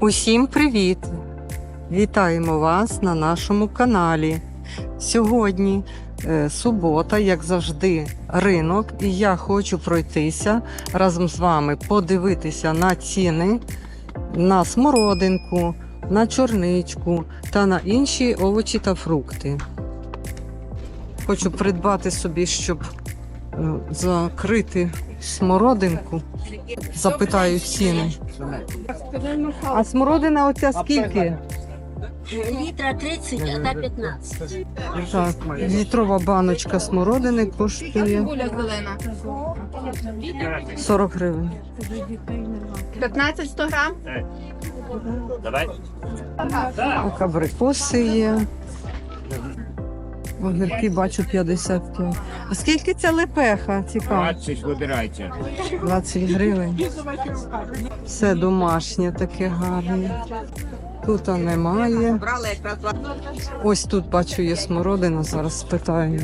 Усім привіт! Вітаємо вас на нашому каналі. Сьогодні е, субота, як завжди, ринок, і я хочу пройтися разом з вами, подивитися на ціни на смородинку, на чорничку та на інші овочі та фрукти. Хочу придбати собі, щоб е, закрити смородинку. Запитаю ціни. А смородина оця скільки? Літра 30, а та 15. Так, літрова баночка смородини коштує Гуля 40 гривень. 15 100 грам. Давай. Так, абрикоси є. Огірки бачу 55. А скільки ця лепеха? Цікаво. 20 вибирайте. 20 гривень. Все домашнє таке гарне. Тут немає. Ось тут бачу є смородина, зараз спитаю.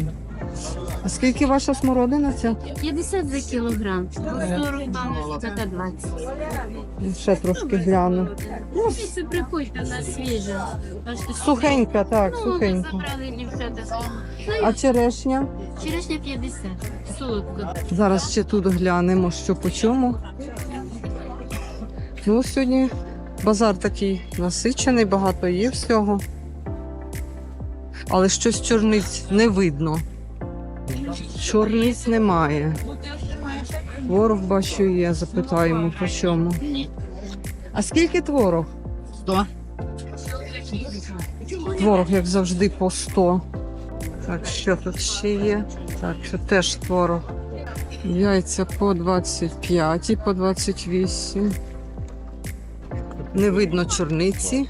А скільки ваша смородина ця? 50 за кілограм. 40 баночка та 20. Ще трошки гляну. Це приходьте на. Бачите, Сухенька, так, Ну, ми сухенька. забрали дівчата. А черешня? Черешня 50. Солодко. Зараз ще тут глянемо, що по чому. Ну, сьогодні базар такий насичений, багато є всього. Але щось чорниць не видно. Чорниць немає. Творог бачу є, запитаємо по чому. А скільки творог? 100. Творог, як завжди, по 100. Так, що тут ще є? Так, це теж творог. Яйця по 25 і по 28. Не видно чорниці.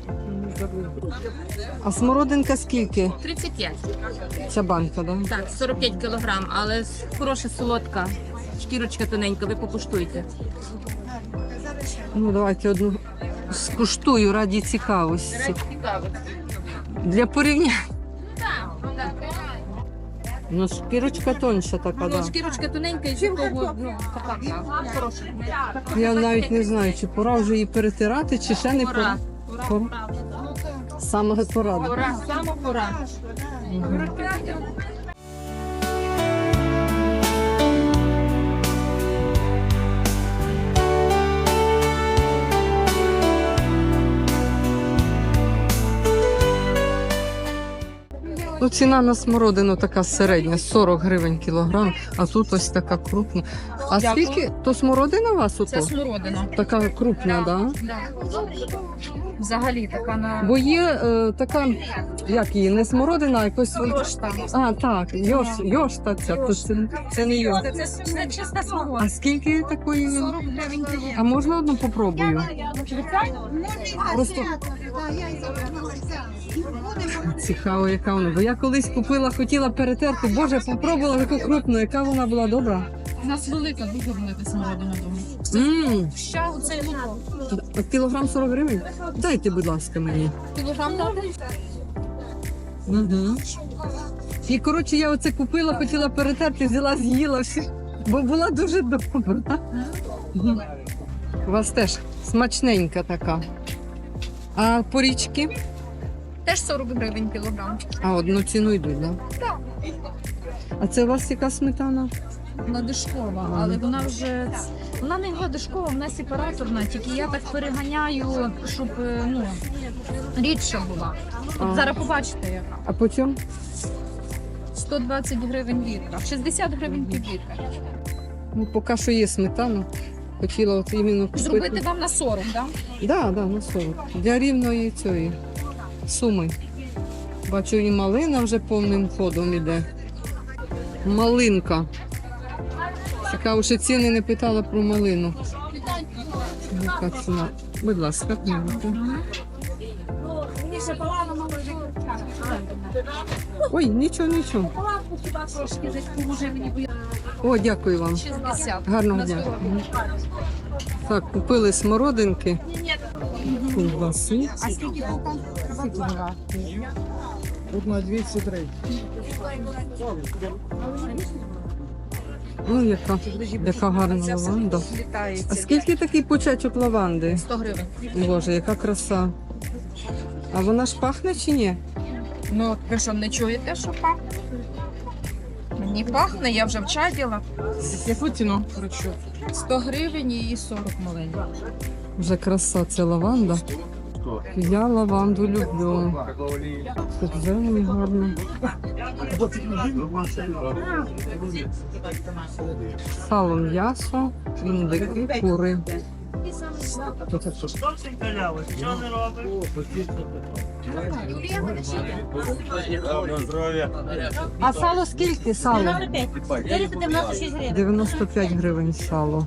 А смородинка скільки? 35, Ця банка, да? так, 45 кілограм, але хороша солодка, шкірочка тоненька, ви покуштуйте. Ну, давайте одну скуштую раді цікавості. Для порівняння. Ну, шкірочка тонша така, Ну, да. шкірочка тоненька і такого, ну, така, так, хороша. Я навіть не знаю, чи пора вже її перетирати, чи ще не пора. Пора, Пора. Саме пора. да? пора, саме пора. Ну, ціна на смородину така середня, 40 гривень кілограм, а тут ось така крупна. А Дякую. скільки? То смородина у вас Це ото? смородина. Така крупна, да? Да. Взагалі така на Бо є е, така, як її, не смородина, а якось. Йошта. А, так, йош, йошта ця, то це, це не йош. Це, це, це чиста смородина. А скільки такої? 40 гривень. А можна одну попробую? Просто цікаво, яка вона. Бо я колись купила, хотіла перетерти. Боже, попробувала таку крупну, яка вона була добра. У нас велика, дуже велика смородина дома. Мм, Ще оцей луко. кілограм 40 гривень? Дайте, будь ласка, мені. Кілограм дати? Угу. І коротше, я оце купила, хотіла перетерти, взяла, з'їла всі, бо була дуже добра. Мгм. У вас теж смачненька така. А порічки? Теж 40 гривень кілограм. А одну ціну йдуть, да? Так. А це у вас яка сметана? Вона дешкова, але вона вже вона не гладишкова, вона сепараторна, тільки я так переганяю, щоб е, ну рідша була. От зараз побачите яка. А по чому? 120 гривень літра, 60 гривень літра. Ну, поки що є сметана. Хотіла от іменно купити. Зробити вам на 40, так? Да, да, на 40. Для рівної цієї суми. Бачу, і малина вже повним ходом іде. Малинка. Цікаво, що ціни не питала про малину. Яка ціна? Будь ласка, книжку. Ой, нічого, нічого. О, дякую вам. 60. Гарного дня. Так, купили смородинки. Ковбаси. Тут на 203. Ну, яка, яка гарна лаванда. А скільки такий пучечок лаванди? 100 гривень. Боже, яка краса. А вона ж пахне чи ні? Ну, ви що, не чуєте, що пахне? Мені пахне, я вже вчаділа. Яку ціну? 100 гривень і 40 маленьких. Вже краса, це лаванда. Я лаванду люблю. Тут зелень гарно. Сало м'ясо, індики, кури. А сало скільки сало? 95 гривень сало.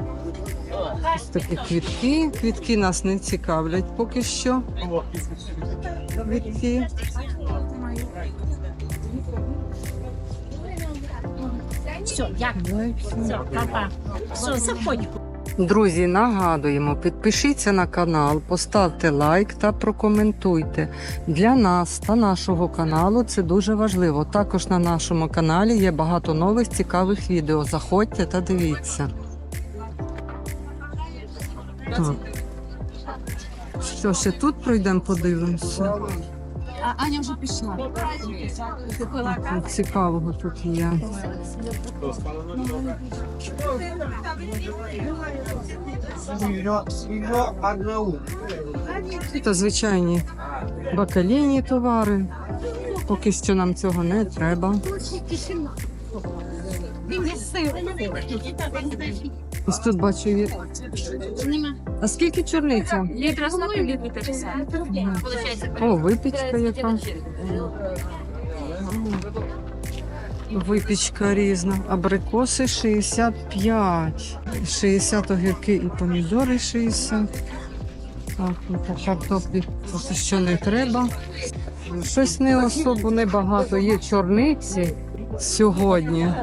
Ось такі квітки. Квітки нас не цікавлять поки що. Квітки. Все, дякую. Все, папа. Все, заходь. Друзі, нагадуємо, підпишіться на канал, поставте лайк та прокоментуйте. Для нас та нашого каналу це дуже важливо. Також на нашому каналі є багато нових цікавих відео. Заходьте та дивіться. Так. Що ще тут пройдемо, подивимося. А Аня вже пішла. Цікавого тут є. Це звичайні бакалійні товари. Поки що нам цього не треба. Ось тут бачу є. А скільки чорниця? Літра 100, літра 50. О, випічка яка. Випічка різна. Абрикоси 65. 60 огірки і помідори 60. Так, ну, картоплі просто що не треба. Щось не особо небагато. Є чорниці сьогодні.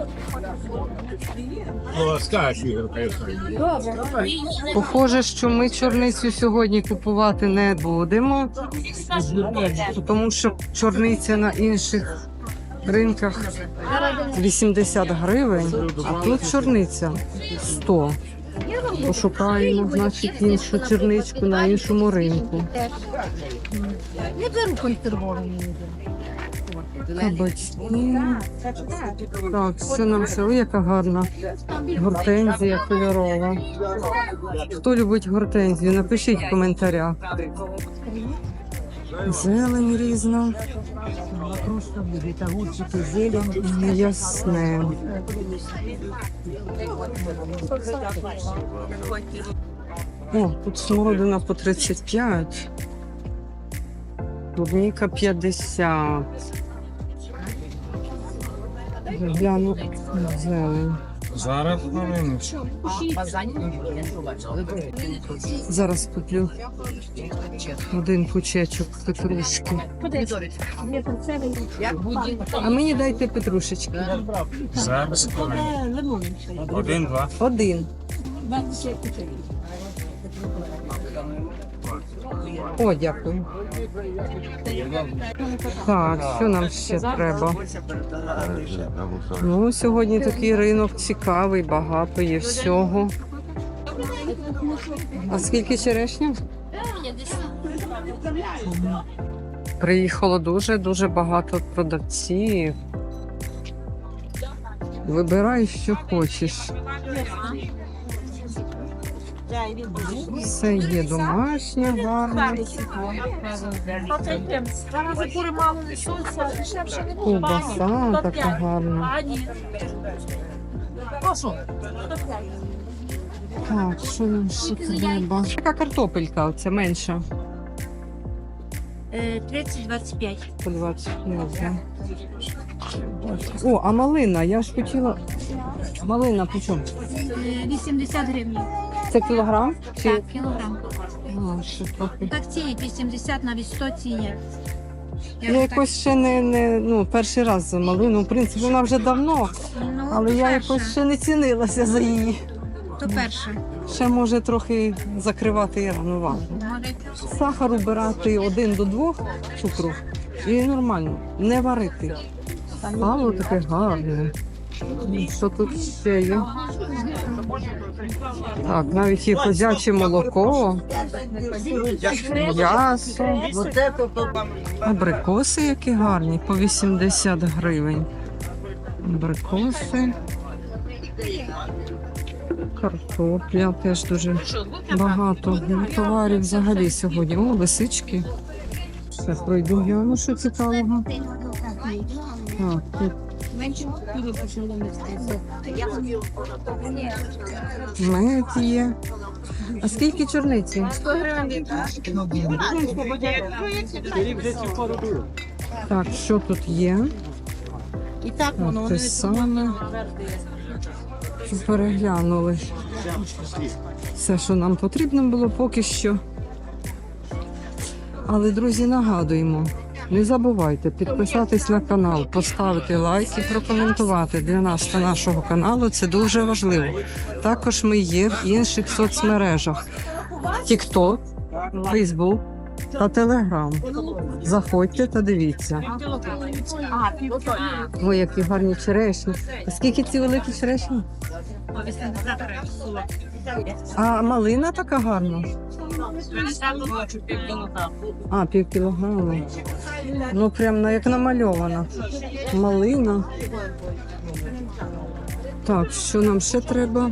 Похоже, що ми чорницю сьогодні купувати не будемо, тому що чорниця на інших ринках 80 гривень, а тут чорниця 100. Пошукаємо, значить, іншу чорничку на іншому ринку. Не беру консервовані. Кабачки. Так, що нам? Ой, яка гарна гортензія кольорова. Хто любить гортензію? Напишіть в коментарях. Зелень різна. Ясне. О, тут смородина по 35. Клубніка 50. Гляну зелень. Зараз хвилину. Зараз куплю один пучечок петрушки. А мені дайте петрушечки. Зараз хвилину. Один, два. Один. О, дякую. Так, що нам ще треба? Ну, сьогодні такий ринок цікавий, багато є всього. А скільки черешня? Приїхало дуже дуже багато продавців. Вибирай, що хочеш. Все є домашнє, гарне. Ковбаса така гарна. Так, що нам ще треба? Така картопелька, оця менша. 30-25. По 25, да. О, а малина, я ж хотіла. Малина по чому? 80 гривень. Це кілограм? Чи... Так, кілограм. Трохи. Так цінять 80, навіть 100 цінять. Я якось ще не, не ну, перший раз за малину. В принципі, вона вже давно, Ну, але я перше. якось ще не цінилася за її. То перше. Ще може трохи закривати і рано Може, Сахару брати один до двох цукру і нормально, не варити. Сало таке гарне. Що тут ще є? Так, навіть є козяче молоко, м'ясо. Абрикоси які гарні, по 80 гривень. Абрикоси. Картопля теж дуже багато. Ну, Товарів взагалі сьогодні. О, лисички. Все, пройду гляну, що цікавого. Так, тут мед є. А скільки чорниці? 100 гривень. Так, що тут є? І так Так, те саме. Переглянули все, що нам потрібно було поки що. Але, друзі, нагадуємо, не забувайте підписатись на канал, поставити лайк і прокоментувати для нас та нашого каналу. Це дуже важливо. Також ми є в інших соцмережах: TikTok, Facebook та Telegram. Заходьте та дивіться. Ой, які гарні черешні. А скільки ці великі черешні? А малина така гарна. А, пів кілограма. Ну, прям як намальована. Малина. Так, що нам ще треба?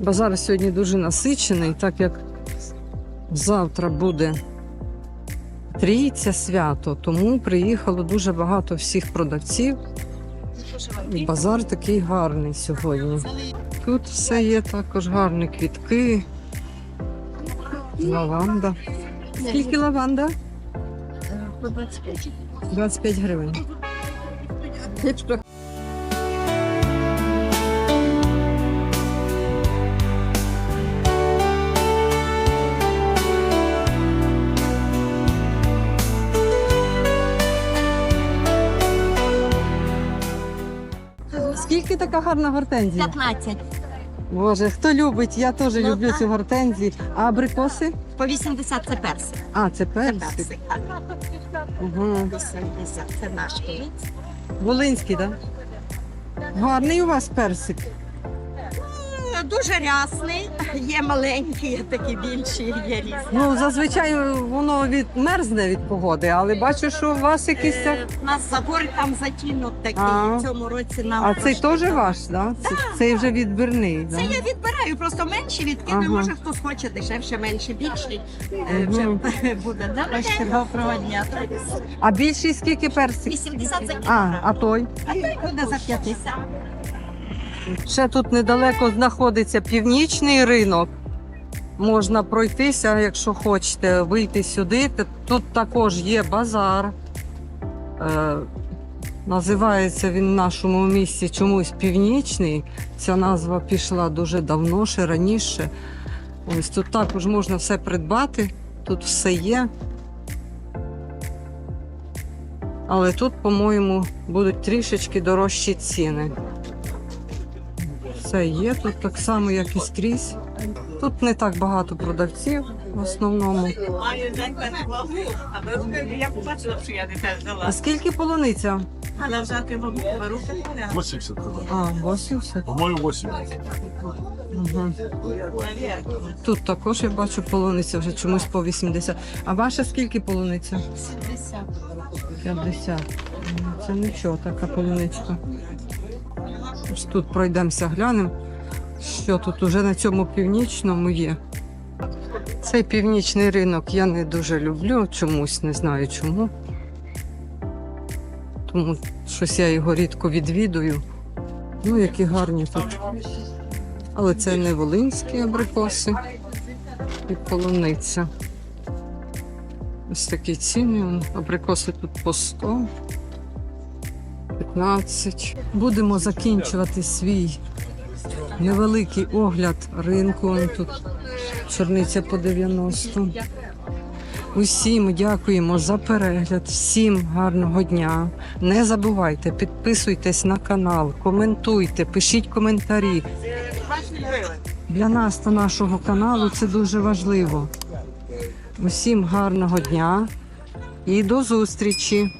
Базар сьогодні дуже насичений, так як завтра буде трійця свято, тому приїхало дуже багато всіх продавців. І базар такий гарний сьогодні. Тут все є також гарні квітки. Лаванда. Скільки лаванда? 25 гривень. Скільки така гарна гортензія? 15. Боже, хто любить, я теж Ну, люблю так. цю гортензію. А абрикоси? По 80 це персик. А, це Це персик. персик. Угу. 80 це наш. Волинський, так? Гарний у вас персик. Дуже рясний, є маленький, є такі більші, є різні. Ну, зазвичай воно від мерзне від погоди, але бачу, що у вас якийсь. так- Е, У нас забор там затінок такий. А. В цьому році нам А цей трошки- теж ваш, да? Це, цей вже відбірний, да? Це я відбираю, просто менші відкиди, Ага. може хтось хоче дешевше, менше, більший. Е, Вже буде. Давайте доброго дня. А більший скільки персик? 80 за А, кілограм. а той? А той буде за 50. Ще тут недалеко знаходиться північний ринок. Можна пройтися, якщо хочете, вийти сюди. Тут також є базар. Е, називається він в нашому місті чомусь північний. Ця назва пішла дуже давно, ще раніше. Ось тут також можна все придбати, тут все є. Але тут, по-моєму, будуть трішечки дорожчі ціни. Все є тут так само, як і скрізь. Тут не так багато продавців в основному. Я побачила, що я не взяла. А скільки полуниця? Але взяти бабу беру. 80 когда. А, 80. По-моему, 80. Угу. Тут також я бачу полуниця вже чомусь по 80. А ваша скільки полуниця? 70. 50. Ну, Це нічого, така полуничка. Ось тут пройдемося, глянемо, що тут уже на цьому північному є. Цей північний ринок я не дуже люблю, чомусь не знаю чому. Тому щось я його рідко відвідую. Ну, які гарні тут. Але це не волинські абрикоси і полуниця. Ось такі ціни. Абрикоси тут по 100, 15. Будемо закінчувати свій невеликий огляд ринку. Он Тут чорниця по 90. Усім дякуємо за перегляд, всім гарного дня. Не забувайте, підписуйтесь на канал, коментуйте, пишіть коментарі. Для нас та нашого каналу це дуже важливо. Усім гарного дня і до зустрічі!